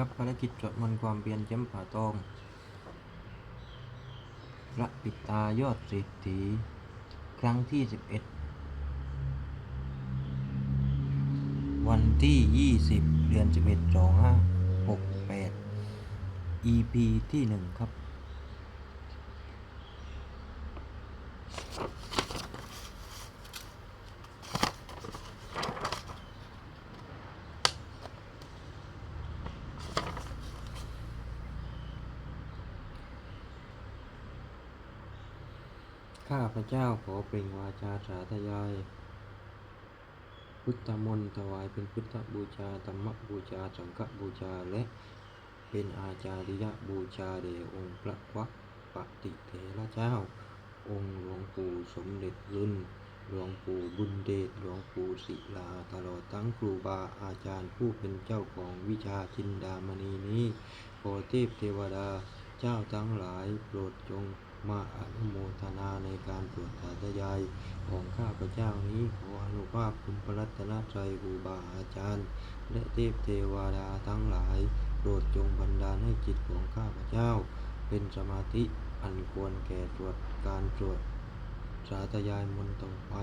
ครับภารกิจจดมนต์ความเพียรเจ้มป่าตอง พระปิตายอดเศรษฐีครั้งที่ 11 วันที่ 20 เดือน 11 2568 EP ที่ 1 ครับ เจ้าขอเปล่งวาจาสาธยาย พุทธมนต์ถวายเป็นพุทธบูชาธรรมบูชาสังฆบูชาและเป็นอาจาริยบูชาแด่องค์พระวักปฏิเถระเจ้า องค์หลวงปู่สมเด็จรุ่นหลวงปู่บุญเดชหลวงปู่ศิลาตลอดทั้งครูบาอาจารย์ผู้เป็นเจ้าของวิชาจินดามณีนี้ขอเทพเทวดาเจ้าทั้งหลายโปรดจง มาอนุโมทนาในการตรวจสาธยายของข้าพเจ้านี้ขออนุภาพคุณพระรัตนตรัยครูบาอาจารย์ และเทพเทวดาทั้งหลาย โปรดจงบันดาลให้จิตของข้าพเจ้า เป็นสมาธิอันควรแก่ตรวจการตรวจสาธยายมนต์ต่อไป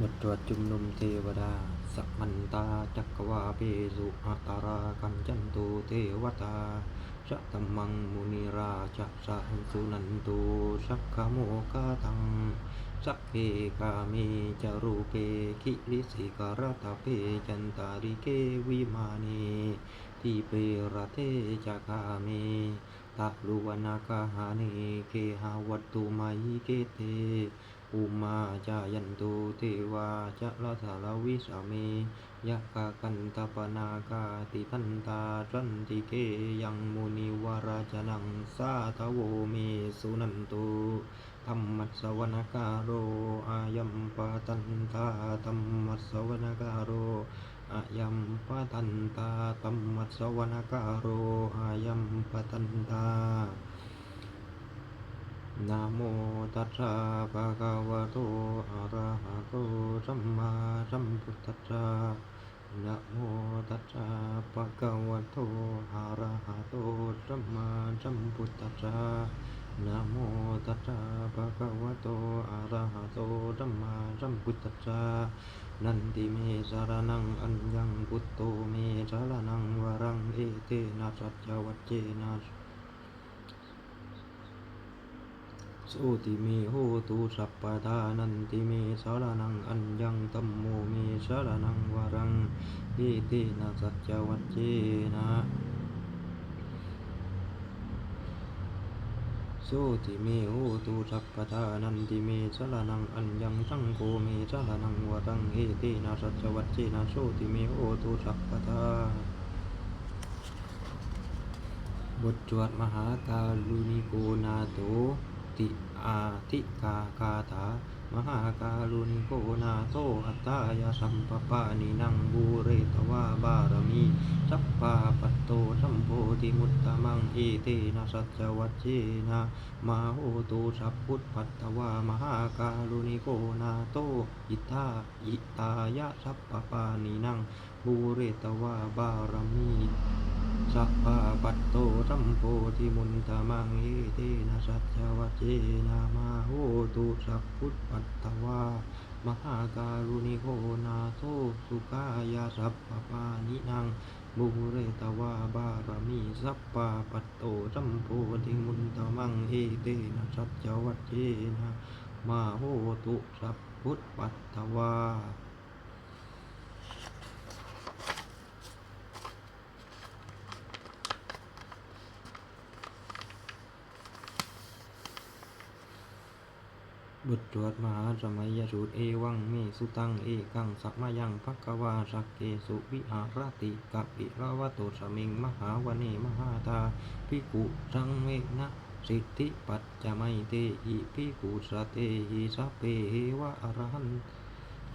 บทตรวจจุมนุมเทวดาสัมมันตาจักรวาเพสุอัตารากัญจันตุเทวตา จะตัมมังมุนิราชสะสุนันตุสักขโมกาตังสัพเพกาเมจารูเปคิริสิการตาเพจันตาริเกวิมานีทีเปรเทจักาเมตัลุวนาคาหาเนเคหาวัตตุไมเกเต อุมาจายันตุเทวาจะละสารวิสาเมยะกากันตปนาคาติทันตาจันติเกยังมุนิวาราจนังสาทโวเมสุนันตุธรรมัสวนกาโรอายัมปะตันตาธรรมัสวนกาโรอายัมปะตันตาธรรมัสสวนกาโรอายัมปะตันตา นะโมตัสสะภะคะวะโตอะระหะโตสัมมาสัมพุทธัสสะนะโมตัสสะภะคะวะโตอะระหะโตสัมมาสัมพุทธัสสะนะโมตัสสะภะคะวะโตอะระหะโตสัมมาสัมพุทธัสสะนันติเมสารนังอัญญังพุทโตเมสารนังวรังเอเตนะสัจจวัจเจนะ สุติเมโหตุสัพพทานันติเมสารนังอัญญังตัมโมเมสารนังวรังเอเตนะสัจวัจเจนะสุติเมโหตุสัพพทานันติเมสารนังอัญญังสังโฆเมสารนังวรังเอเตนะสัจวัจเจนะสุติเมโหตุสัพพทาบทสวดมหาการุณิโกนาโต ติอาทิกาคาถามหาการุณิโกนาโตอัตตายาสัมปปานินังบูเรตวาบารมีสัพพาปัตโตสัมโพธิมุตตะมังเอเตนะสัจวัจเจนะมาโหตุสัพพุทธัตตวามหาการุณิโกนาโตอิทาอิตายะสัพปปานินังบูเรตวาบารมี สัพพะปัตโตสัมโพธิมุนตามังเอเตนะสัจจวัจเจนะมาโหตุสัพพุทธัตถวามหาการุณิโกนาโทสุขายาสัพพปานินังบุเรตวาบารมีสัพพะปัตโตสัมโพธิมุนตามังเอเตนะสัจจวัจเจนะมาโหตุสัพพุทธัตถวา บทตรวจมหาสมัยยสูตรเอวังเมสุตังเอกังสัมมายังพักกวาสักเกสุวิหารติกัปิระวะโตสมิงมหาวเนมหาตาภิกุสังเวนะสิทธิปัจจไมเตหิภิกุสเตหิสัพเพเหวะอรหัน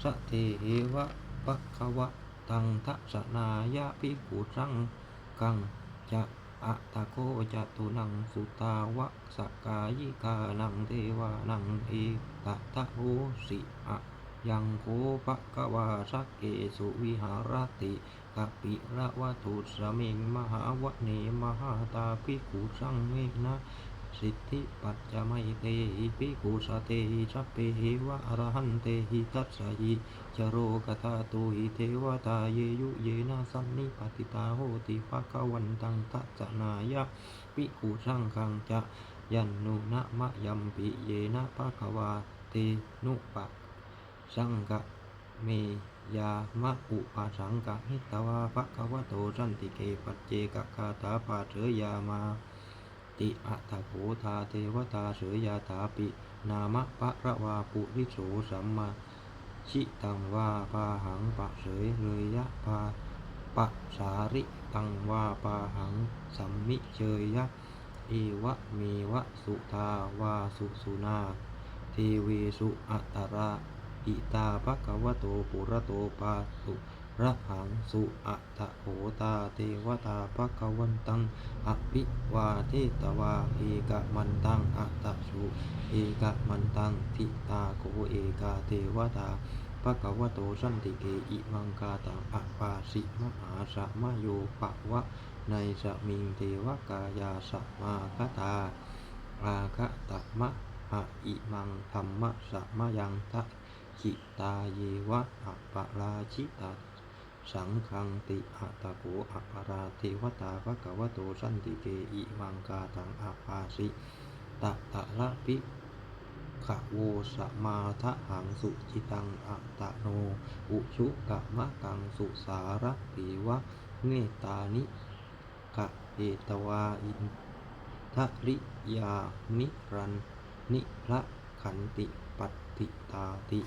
สเตเหวะปักขวะตังทัสนายะภิกุสังกังจะ อะตะโกจะตุนังสุตาวะสกายิกานังเทวานังเอตะทะโหสิอะยังโคปะกวาสักเกสุวิหารติกปิระวะตุสเมงมหาวะเนมหาตาภิกขุสังเมนะ สิทธิปัจจไมเตหิภิกขุสเตหิสัพเพหิวะอรหันเตหิตัสสะหิจโรกตาตุหิเทวตาเยยุเยนะสันนิปติตาโหติภะคะวันตังทัสสนายะภิกขุสังฆังจะยันนุนะมะยัมปิเยนะภะคะวาเตนุปะสังกะเมยามะอุปาสังกะหิตวาภะคะวะโตสันติเกปัจเจกคาถาปาเสยยามา ติอัตถโขทาเทวตาเสยยาถาปิ นามะปะระวาปุริโสสัมมาชิตังวาปาหังปะเสยเลยยะปาปะสาริตังวาปาหังสัมมิเชยยะเอวะเมวะสุทาวาสุสุนาเทเวสุอัตตระอิตาภะคะวโตปุระโตปาสุ ระหังสุอัตโหตาเทวตาภะควันตังอภิวาเทตวาเอกมันตังอัตสุเอกมันตังทิตาโกเอกาเทวตาภะควโตสันติเกอิมังกาตังอปาสิมหาสะมโยปะวะในสมิงเทวกายาสมาคตาอาคะตมะหะอิมังธรรมะสะมยังทะขิตาเยวะอะปะราชิตา สังฆังติอะตโกอะปราเทวตาภะคะวโตสันติเกอิมังกาตังอะปาสิตะตะละปิขะโวสมาทะหังสุจิตังอะตโน อุชุกะมะกังสุสาระปีวะเนตานิกะเอตวาอินทริยานิรันนิละขันติปัตติตาติ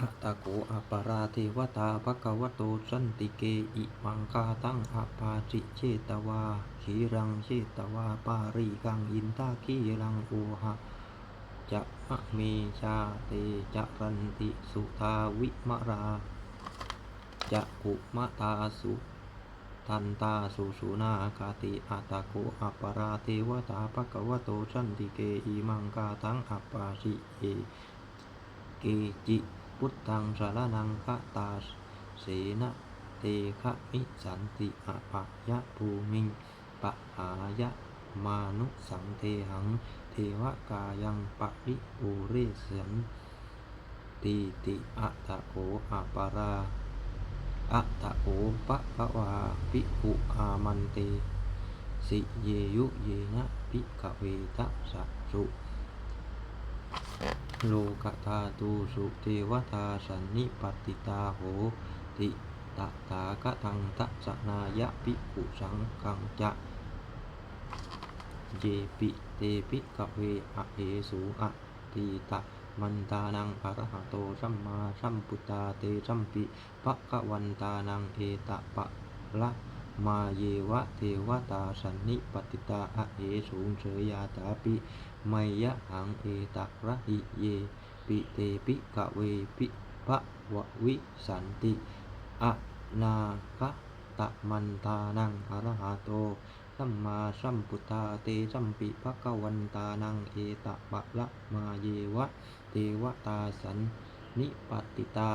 อัตะโกอปาราเทวตาภคะวโตสันติเกอิมังคาตังอะปาจิเชตวาขีรังเชตวาปาริกังอินทาคีรังโอหะจะมะเมชาเตจะรันติสุทาวิมราจะกุมะตาสุทันตาสุสุนาคาติอัตโกอปาราเทวตาภคะวโตสันติเกอิมังคาตังอะปาจิเอเกจิ พุทธังสารนังคะตาเสนะเตคะมิสันติอะปะยะภูมิงปะหายะมานุสังเทหัง เทวกายังปะริปูเรสันตีติอะตโกอะปาราอะตโกปะปะวาปิกุอามันเตสิเยยุเยนะปิกเวทะสัสสุ โลกธาตูสุเทวตาสันนิปติตาโหติตะตากะทังทัสนายะปิกุสังคังจะเยปิเตปิกะเวอะเอสูอะตีตะมันตานังอะระหะโตสัมมาสัมพุทธาเตสัมปิภะคะวันตานังเอตะปะละมาเยวะเทวตาสันนิปติตาอะเอสูงเสยยาตาปิ ไมยะหังเอตักระหิเย ปิเตปิกะเวปิภะวะวิสันติอะนาคะตะมันตานังอะระหะโต สัมมาสัมพุทธาเตสัมปิภะคะวันตานังเอตะปะละมาเยวะ เทวตาสันนิปติตา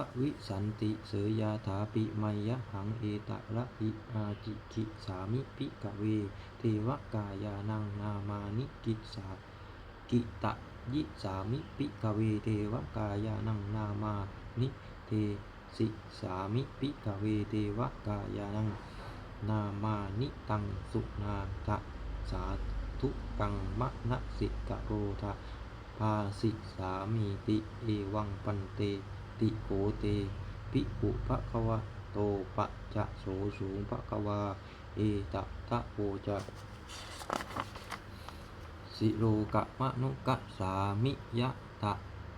ะวิสันติเสยยาถาปิไมยะหังเอตะระหิอาจิกิสามิปิกะเว เทวกายานังนามานิกิสากิตะยิสามิปิกะเวเทวกายานังนามานิเทสิสามิปิกะเวเทวกายานังนามานิตังสุนาทะสาธุกังมะนะสิกะโรทะภาสิสามีติเอวังปันเต ติโกเตปิปุภะคะวะโตปะจะโสสูงภะคะวาเอตะทะโวจะสิโลกะมะนุกะสามิยะตะ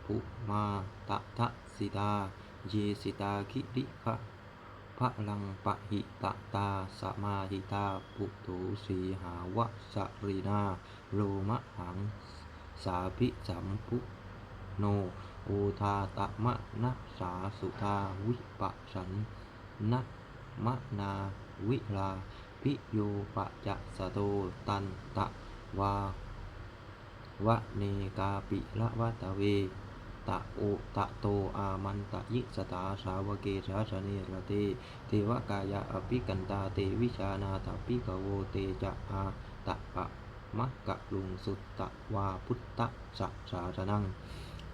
ปุมาตะทะสิตาเยสิตาคิริคะพระลังปะหิตะตาสมาหิตาปุตุสีหาวะสรีนาโลมะหังสาภิสัมปุโน โอทาตะมะนะสาสุทาวิปะสันนะมะนาวิลาพิโยปะจะสะโตตันตะวาวะเนกาปิละวะตะเวตะโอตะโตอามันตะยิสตาสาวเกสาสเนระเตเทวกายะอภิกันตาเตวิชานาตปิกโวเตจะอาตะปะมะกะลุงสุตตะวาพุทธะสะสาสนัง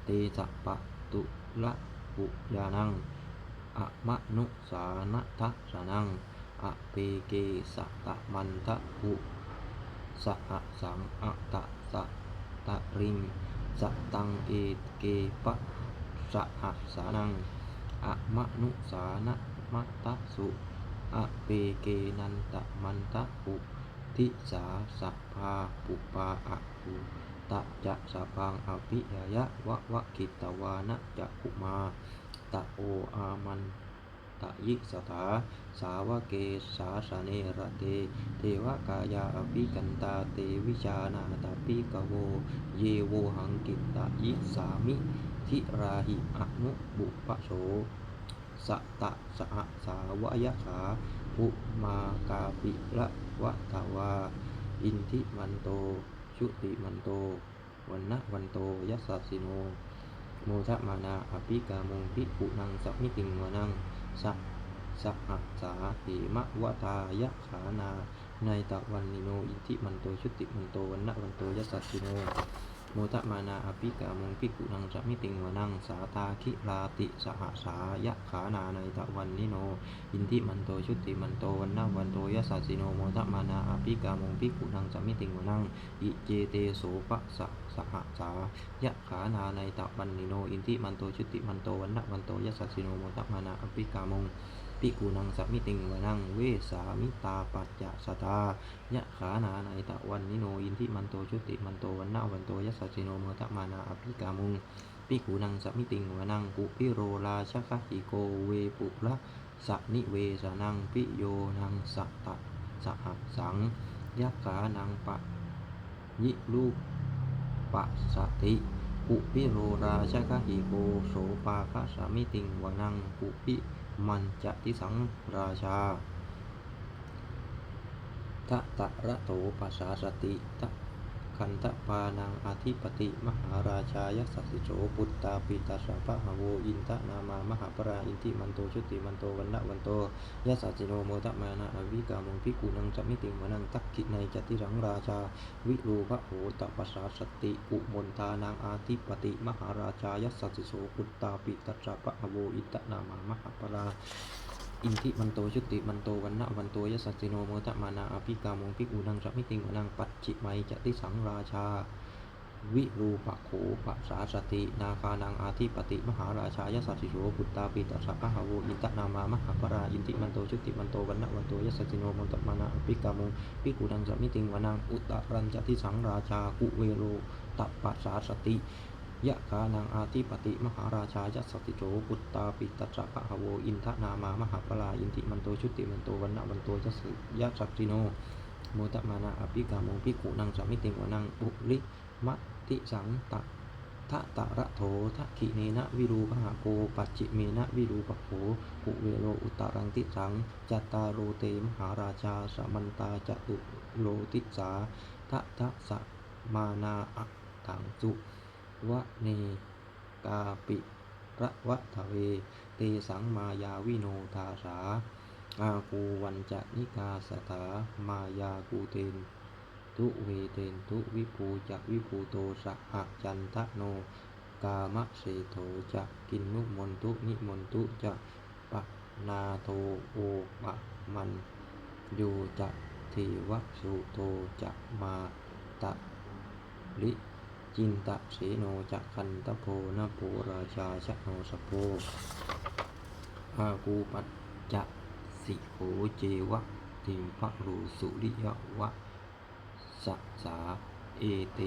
เตจะปะตุละปุยานังอะมะนุสานะทะสนังอะเปเกสะตะมันทะอุสะอะสังอะตะสะตะริงสะตังเอเกปะสะอะสานังอะมะนุสานะมะตะสุอะเปเกนันตะมันตะอุทิสาสัพาปุปาอะอุ ตะจะสะพังอภิยยะวะวะกิตวานะจะกุมาตะโออามันตะยิสถาสาวเกสาสเนระเตเทวกายาอภิกันตาเตวิชานาตปิกโว เยโวหังกิตตยิสามิ ทิราหิอนุบุปโสสะตะสะอะสาวยะขาภุมากาปิละวะตาวา อินทิมันโต ชุติมันโตวันนะวันโตยัสสะสิโน โมทะมานาอภิกามงพิปุนังสัมมิติงวนังสัสะหัสสาหิมะวะตายะขานา ในตะวันนิโน อิทิมันโตชุติมันโตวันนะวันโตยัสสะสิโน โมทะมานาอภิกามงพิกุนังสัมมิติงวนังสาตาคิลาติสหสายะขานาในตะวันนิโน อินทิมันโตชุติมันโตวันนะวันโตยัสสสิโนโมทะมานาอภิกามงพิกุนังสัมมิติงวนังอิเจเตโสปะสะสหสายะขานาในตะวันนิโน อินทิมันโตชุติมันโตวันนะวันโตยัสสสิโนโมทะมานาอภิกามง พิกุนังสัมมิติงวนังเวสามิตาปัจจะสตายะขานาในตะวันนิโนอินทิมันโตชุติมันโตวันนะวันโตยัสสิโนโมทะมานาอภิกามุงพิกุนังสัมมิติงวนังกุพิโรราชคะหิโกเวปุระสะนิเวสนังปิโยนังสัตตะสหสังยักขานังปะยิลูปัสติปุปิโรราชคะหิโกโสปาคะสามิติงวนังปุปิ มันจะทิสังราชาทะตะระโตปัสสาสติทะ คันทะปานังอธิปติมหาราชายสัสสิโสปุตตาปิตาสะพะหะโวอินทะนามามหาปราอินทิมันโตชุติมันโตวันนะวันโตยัสสิโนโมทะมานะอวิกามงพิกุนังจะมิติวนังตักขิในจติรังราชา วิรูปะโหตปัสสาสติอุมนทานังอาทิปติมหาราชายัสสิโสปุตตาปิตาสะพะหะโวอินทะนามามหาปรา อินทิมันโตชุติมันโตวันนะวันโตยสสสสิโนโมตะมานาอภิกามงพิกุนังสัมมิติงวนังปัจจิไมจติสังราชา วิรูปะโขปะสาสติ นาคานังอาทิปติมหาราชายสัสสิโสปุตตาปิตาสัพะหาโวอินตะนามามหาปราอินทิมันโตชุติมันโตวันนะวันโตยสสสสิโนโมตะมานาอภิกามงพิกุนังสัมมิติงวนังอุตตรัญจติสังราชากุเวโรตัปปะสาสติ ยะกานังอาทิปติมหาราชายัสสติโจปุตตาปิตัสสะพะหโวอินทนามามหาปลาอินทิมันโตชุติมันโตวันนะวันโตยัสสยะสักติโนโมตะมานาอภิกามงพิกุนังสามิติงวนังอุริมะติสังตะทะตะระโถทะขิเนนะวิรูปหะโกปัจจิเมนะวิรูปโขกุเวโรอุตตรังติสังจัตตาโรเตมหาราชาสมันตาจตุโลติสาทะทะสะมานาอักถังสุ วะเนกาปิระวะทะเวเตสังมายาวิโนทาสาอากูวันจะนิกาสถามายากูเตนทุเวเตนทุวิภูจะวิภูโตสหจันทะโน กามะเสโทจะกินนุมนตุนิมนตุจะปะนาโทโอปะมันโยจะเทวสุโตจะมาตะลิ จินตะเสโนจะคันตะโพนะโพราชาชะโนสโพอากูปัจจะสิโขเจวะติมพะรูสุริยวะสัสาเอเต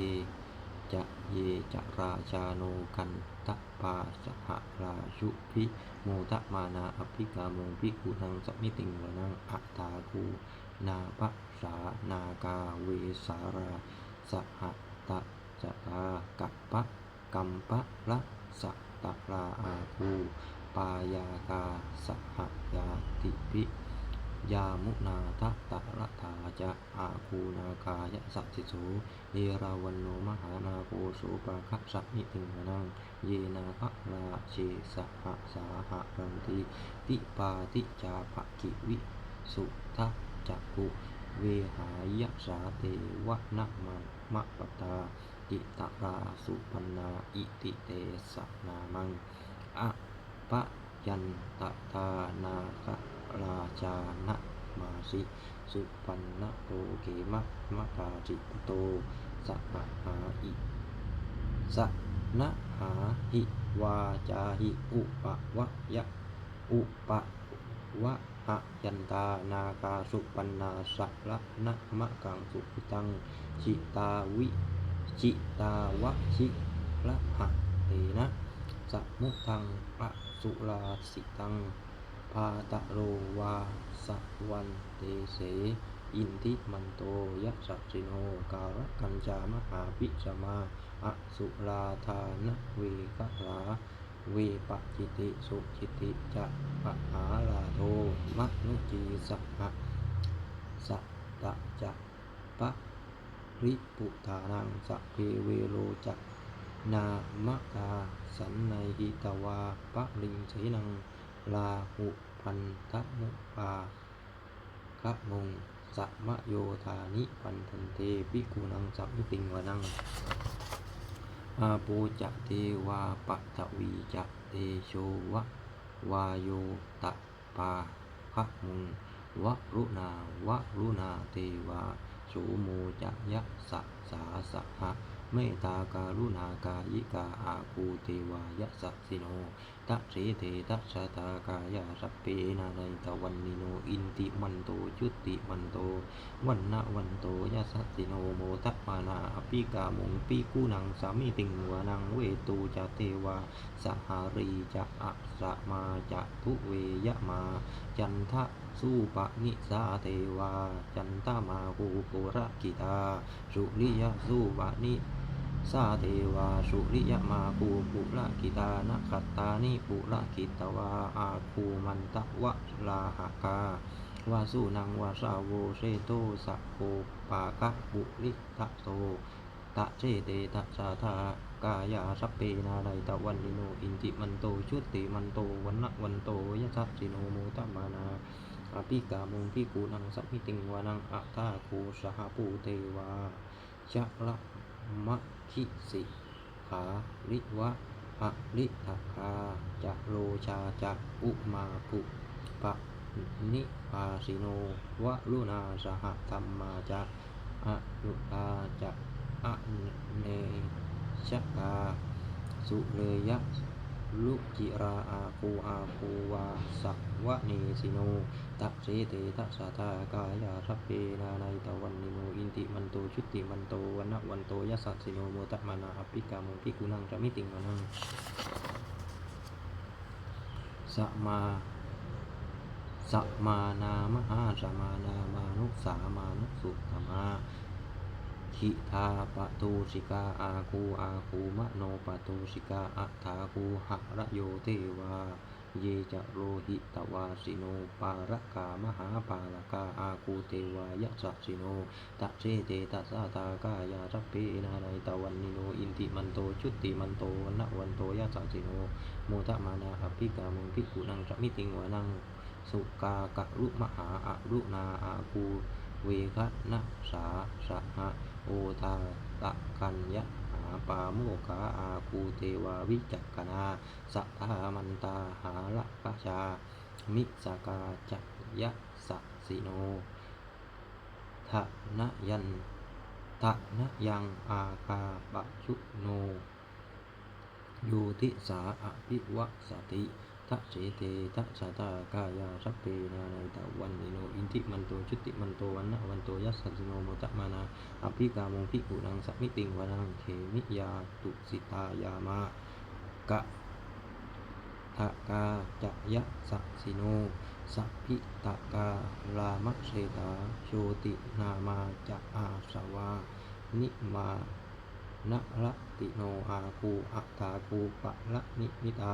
จะเยจะราชาโนกันตะปาสหราชุพิโมทะมานาอภิกามงพิกุนังสมิติงวนังอัตตาคูนาปะสานากาเวสาราสหตะ จะตากัปปะกัมปะละสัตตราอาคูปายากาสหยาติปิยามุนาทะตะระธาจะอาคูนากายะสัจจิโสเอราวันโนมหานาโคโสปะคะสัมิติงนัง เยนาภะราเชสหสาหะรันติติปาติจาภกิวิสุทัจักกุเวหายะสาเทวะนะมะมะปตา ติตราสุปันนาอิติเตสะนามังอะปะยันตะทานาคะราชานะมาสิสุปันนะโตเกมะมะกาจิโตสะหะหาอิสะนะหาหิวาจาหิอุปะวะยะอุปะวะหะยันตานาคาสุปันนาสัละนะมะกังสุปิตังจิตาวิ จิตาวะชิละหะเตนะสัมุทังอะสุราสิตังพาตะโรวาสวันเตเสอินทิมันโตยะสัจิโนการกัญจามหาปิสมาอสุราธานเวกลาเวปะจิติสุจิติจะปะหาลาโทมะนุจีสัหะสัตตะจะปะ ริปุธานังสัพเพเวโรจะนามะกาสันในหิตวาปะลิงเสนังลาหุพันทะมุปาคะมงสัมโยธานิปันทันเตปิกุนังสัมมิติงวนังอาปูจะเทวาปัตวีจะเตโชวะวาโยตะปาภะมุงวะรุณาวะรุณาเทวา สูโมจะยะสะสาสะหะเมตตาการุณากายิกาอาคูเทวายะสัสสิโน ตัเสเทตัสตากายาสัพเพนานัยตวันนิโนอินติมันโตจุติมันโตวันนะวันโตยะสัสสิโนโมทัปมานาอภิกามงปิกูนังสามิติงวานังเวตูจะเทวาสหารีจะอัสมาจะทุเวยะมา จันทะสุปะนิสาเทวา จันทมาภูโกระกิตาสุริยสุปะนิ สาเทวาสุริยมาภูปุระกิตานะขัตตานิปุระกิตวาอาคูมันตะวะลาหกาวาสุนังวาสาโวเชโตสะโคปาคะบุริตะโตตะเจเตตะสาธากายาสัพเพนาไนตะวันนิโนอินติมันโตชุติมันโตวันนะวันโตยะสัสสิโนโมตมานาอภิกามุงพิกูนังสัพพิติงวานังอัตตาคูสหปูเทวาจะละมะ คิสิขาริวะอะริตคาจะโลชาจะอุมาปุปะนิพาสิโนวะลุนาสหธรรมาจะอะยุตาจะอะเนชกาสุเลยะลุจิราอาคูอาคูวาสักวะเนสิโน ตัเสเตตัสสะทากายาสัพเพนานัยตวันนิโนอินติมันโตชุติมันโตวันนะวันโตยัสสสิโนโมตะมานาอภิกามุพิกุนังจะมิติงวนังสมาสมานามหาสมานามานุสามานุสุธรรมาทิทาปะตูสิกาอาคูอาคูมะโนปะตูสิกาอัฏฐาคูหะระโยเทวา เยจะโรหิตวาสิโน ปารกามหาปาลกาอาคูเทวายะสัสิโนตะเจเตตัสสะตากายาสัพเพนานัยตวันนิโน อินติมันโตชุติมันโตวันวันโตยะสัสิโนโมทะมานาอภิกามุงพิกุนังจะมิติงวานังสุกากะรุมหาอารุนาอาคูเวคะนะสาสหะโอทาตะกัญญะหา ปาโมกาอาคูเทวาวิจักกนาสัทธามันตาหาละกชา มิสกาจักยะสัสิโนทะนะยันทะนะยังอาคาปะชุโนโยติสาอภิวะสติ ทะเสเตทะสะตากายาสัพเพนานัยตะวันนิโนอินทิมันโตชุติมันโตวันนะวันโตยัสสะสิโนโมตะมานาอภิกามงพิกุนังสัมมิติงวานังเขมิยาตุสิตายามากะทะกาจะยะสัสิโนสัพพิตะกาลามะเสตาโชตินามาจะอาสวานิมานะละติโนอาคูอัตตาคูปะละนิมิตา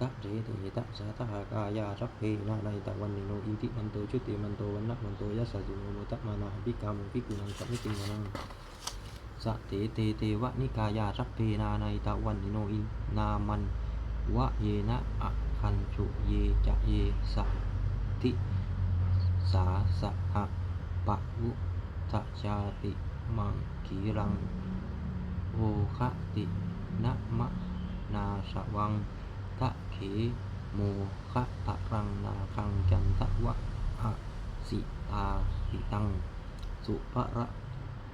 ตะเรเตตะสาตหากายาสัพเพนาในตะวันนิโนอิทิมันโตชุติมันโตวันนะมันโตยัสสะสุโนโมตะมานาภิกามุภิกุนังสัมมิติงวนังสะเตเตเตวะนิกายาสัพเพนาในตะวันนิโนอินามันวะเยนะอะคันจุเยจะเยสัติสาสะหะปะวุทะชาติมังคีรังโอคตินะมะนาสวัง เขโมคะตะรังนาคังจันทะวะอะสิตาติตัง สุภระ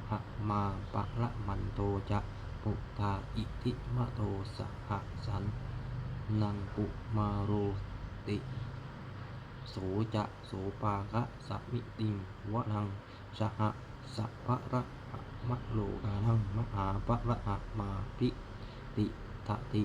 หะมาปะละมันโตจะปุตาอิทิมะโตสหสันนังปุมาโรติโสจะโสปาคะสมิติงวะนังสหสัพะระหะมะโลกานังมหาปะระหะมาปิติทะติ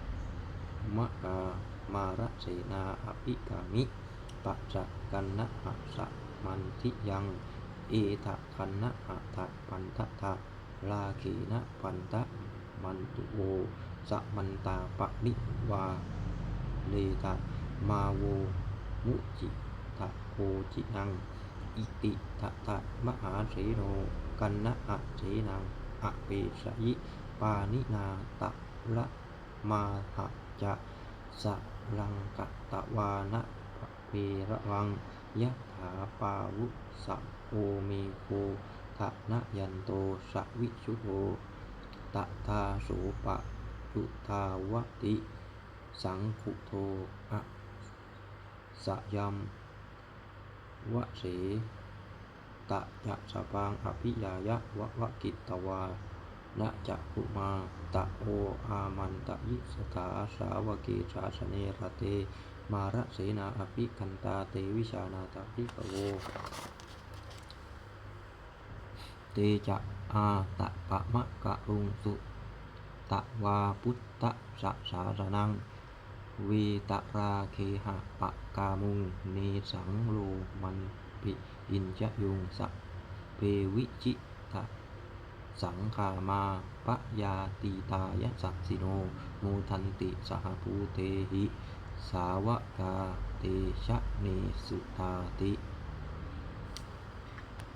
าลิโตปาลิวาลิโตเตจะระสินเทเทเวสัพพะระหะมะกามาระเสนาอภิกามิปัจจกันนะหะสะมันทิยังเอทะคันนะหะทะปันทะทะลาเขนะปันทะมันตุโวสะมันตาปะนิวาเลตะมาโวมุจิทะโคจินังอิติทะทะมหาเสโนกันนะอะเสนังอะเปสยิปานินาตะละมาหะ จะสะลังกะตะวานะเประวังยะถาปาวุสะโอเมโคทะนะยันโตสะวิชุโตตะทาโสปะยุทาวติ สังคุโทอะสะยมวะเสตะจะสะปังอภิยายะวะวะกิตตวา นะจะกุมาตะโออามันตะยิสถาสาวเกชาสเนรเต มาระเสนาอภิคันตาเตวิชานาตาภิกโวเตจะอาตะปะมะกะรุงสุตะวาพุทธะสะสารนังเวตราเคหะปะกามุงเนสังโลมันปิอินจะยุงสัพเพวิจิตะ สังขามาปะยาตีตายะสัสสิโนมูทันติสหภูเตหิ สาวกาเตชะเนสุตาติ